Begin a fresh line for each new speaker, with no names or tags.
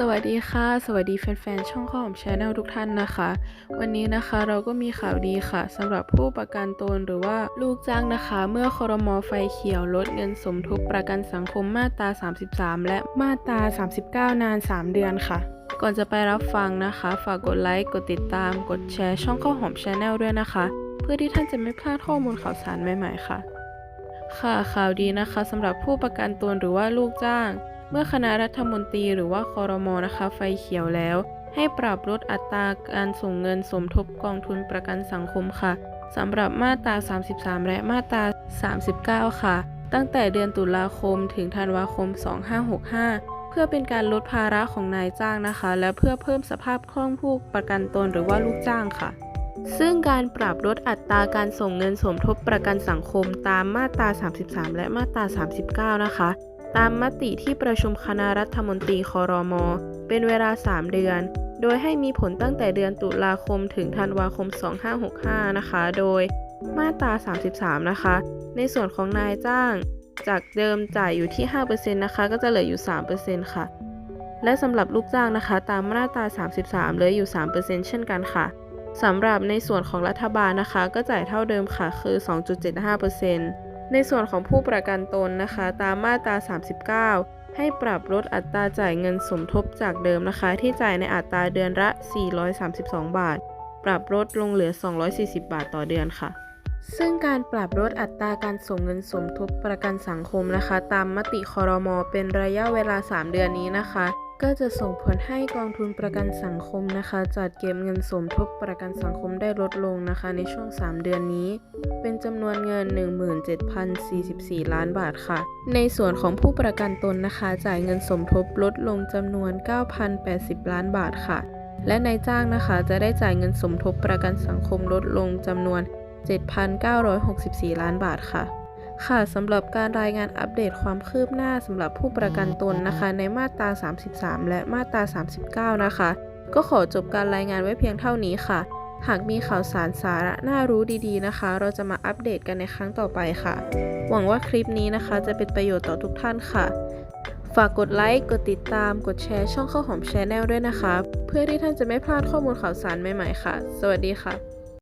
สวัสดีค่ะ สวัสดีแฟนๆ ช่องข้าวหอมชาแนลทุกท่านนะคะ วันนี้นะคะเราก็มีข่าวดีค่ะสำหรับผู้ประกันตนหรือว่าลูกจ้างนะคะ เมื่อครมอไฟเขียวลดเงินสมทบประกันสังคมมาตรา 33 และมาตรา 39 นาน 3 เดือนค่ะ ก่อนจะไปรับฟังนะคะ ฝากกดไลค์กดติดตาม กดแชร์ช่องข้าหอมชาแนลด้วยนะคะ เพื่อที่ท่านจะไม่พลาดข้อมูลข่าวสารใหม่ ๆ ค่ะ ค่ะข่าวดีนะคะสำหรับผู้ประกันตนหรือว่าลูกจ้าง เมื่อคณะรัฐมนตรีหรือว่าคอรมอนะคะไฟเขียวแล้ว ให้ปรับลดอัตราการส่งเงินสมทบกองทุนประกันสังคมค่ะสำหรับมาตรา 33 และมาตรา 39 ค่ะ ตั้งแต่เดือนตุลาคมถึงธันวาคม 2565 เพื่อเป็นการลดภาระของนายจ้างนะคะ และเพื่อเพิ่มสภาพคล่องผู้ประกันตนหรือว่าลูกจ้างค่ะ ซึ่งการปรับลดอัตราการส่งเงินสมทบประกันสังคมตามมาตรา 33 และมาตรา 39 นะคะ ตามมติที่ประชุมคณะรัฐมนตรีคอรมอเป็นเวลา 3 เดือน โดยให้มีผลตั้งแต่เดือนตุลาคมถึงธันวาคม 2565 นะคะ โดยมาตรา 33 นะคะ ในส่วนของนายจ้าง จากเดิมจ่ายอยู่ที่ 5%นะคะ ก็จะเหลืออยู่ 3%ค่ะ และสำหรับลูกจ้างนะคะ ตามมาตรา 33 เหลืออยู่ 3%เช่นกันค่ะสำหรับในส่วนของรัฐบาลนะคะ ก็จ่ายเท่าเดิมค่ะ คือ 2.75% ในส่วนของผู้ประกันตนนะคะ ตามมาตรา 39 ให้ปรับลดอัตราจ่ายเงินสมทบจากเดิมนะคะ ที่จ่ายในอัตราเดือนละ 432 บาท ปรับลดลงเหลือ 240 บาทต่อเดือนค่ะ ซึ่งการปรับลดอัตราการส่งเงินสมทบประกันสังคมนะคะ ตามมติคอรมอเป็นระยะเวลา 3 เดือนนี้นะคะ ก็จะส่งผลให้กองทุนประกันสังคมนะคะ จัดเก็บเงินสมทบประกันสังคมได้ลดลงนะคะ ในช่วง 3 เดือนนี้ เป็นจำนวนเงิน 17,044 ล้านบาทค่ะ ในส่วนของผู้ประกันตนนะคะ จ่ายเงินสมทบลดลงจำนวน 9,080 ล้านบาทค่ะ และนายจ้างนะคะจะได้จ่ายเงินสมทบประกันสังคมลดลงจำนวน 7,964 ล้านบาทค่ะ ค่ะสำหรับการรายงานอัปเดตความคืบหน้าสำหรับผู้ประกันตนนะคะ ในมาตรา 33 และมาตรา 39 นะคะ ก็ขอจบการรายงานไว้เพียงเท่านี้ค่ะ หากมีข่าวสารสาระน่ารู้ดีๆนะคะ เราจะมาอัปเดตกันในครั้งต่อไปค่ะ หวังว่าคลิปนี้นะคะ จะเป็นประโยชน์ต่อทุกท่านค่ะ ฝากกดไลค์ กดติดตาม กดแชร์ช่องข้าวหอมแชนแนลด้วยนะคะ เพื่อที่ท่านจะไม่พลาดข้อมูลข่าวสารใหม่ๆค่ะ สวัสดีค่ะ